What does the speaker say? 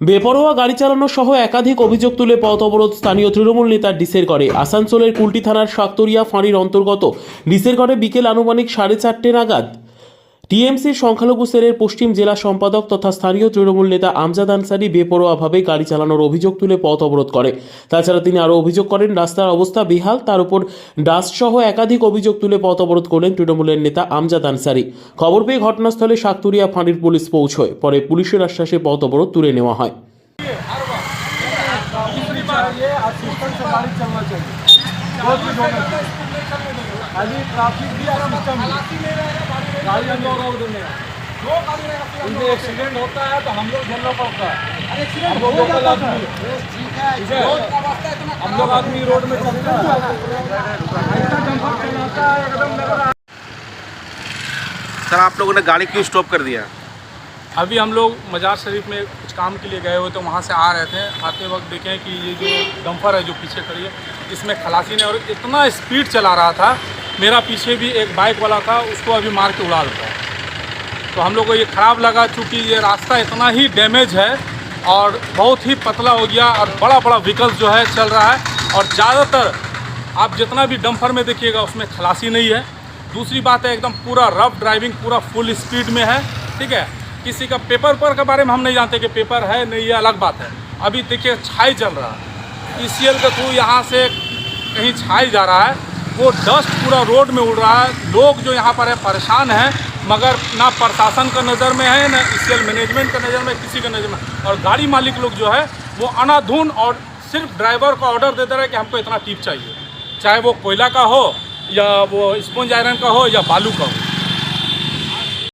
বেপরোয়া গাড়ি চালানো সহ একাধিক অভিযোগ তুলে পথ অবরোধ স্থানীয় তৃণমূল নেতা ডিসের করে আসানসোলের কুলটি থানার সাক্তরিয়া ফাঁড়ির অন্তর্গত ডিসের করে বিকেল আনুমানিক সাড়ে চারটে নাগাদ টিএমসির সংখ্যালঘু সেলের পশ্চিম জেলা সম্পাদক তথা স্থানীয় তৃণমূল নেতা আমজাদ আনসারি বেপরোয়াভাবে গাড়ি চালানোর অভিযোগ তুলে পথ অবরোধ করে তাছাড়া তিনি আরও অভিযোগ করেন রাস্তার অবস্থা বেহাল তার উপর ডাস্ট সহ একাধিক অভিযোগ তুলে পথ অবরোধ করলেন তৃণমূলের নেতা আমজাদ আনসারি খবর পেয়ে ঘটনাস্থলে শাকতুরিয়া ফাঁড়ির পুলিশ পৌঁছয় পরে পুলিশের আশ্বাসে পথ অবরোধ তুলে নেওয়া হয় दूसरी चाहिए और सिस्टम से गाड़ी चलना चाहिए दो चीज होना चाहिए खाली ट्रैफिक भी और सिस्टम भी गाड़ी हम लोग रोक देंगे। इनसे एक्सीडेंट होता है। तो हम लोग झेलना पड़ता है। लोग लोकल आदमी। ठीक है हम लोग आदमी रोड में चलते हैं। ऐसा डंपर चलाता है एकदम लग रहा है। सर आप लोगों ने गाड़ी क्यों स्टॉप कर दिया? अभी हम लोग मजार शरीफ में कुछ काम के लिए गए हुए तो वहाँ से आ रहे थे। आते वक्त देखें कि ये जो डंपर है जो पीछे खड़ी है इसमें खलासी ने और इतना स्पीड चला रहा था मेरा पीछे भी एक बाइक वाला था, उसको अभी मार के उड़ा देता है। तो हम लोग को ये ख़राब लगा चूँकि ये रास्ता इतना ही डैमेज है और बहुत ही पतला हो गया और बड़ा बड़ा व्हीकल्स जो है चल रहा है और ज़्यादातर आप जितना भी डम्फर में देखिएगा, उसमें खलासी नहीं है। दूसरी बात है, एकदम पूरा रफ ड्राइविंग पूरा फुल स्पीड में है, ठीक है? किसी का पेपर पर के बारे में हम नहीं जानते कि पेपर है नहीं, ये अलग बात है। अभी देखिए, छाई चल रहा है। ई के थ्रू यहाँ से कहीं छाई जा रहा है। वो डस्ट पूरा रोड में उड़ रहा है। लोग जो यहाँ पर है, परेशान हैं, मगर ना प्रशासन का नज़र में है, ना ई मैनेजमेंट का नज़र में, किसी का नज़र में। और गाड़ी मालिक लोग जो है, वो अनाधुन और सिर्फ़ ड्राइवर को ऑर्डर देते रहे कि हमको इतना टिप चाहिए। चाहे वो कोयला का हो, या वो स्पंज आयरन का हो, या बालू का हो।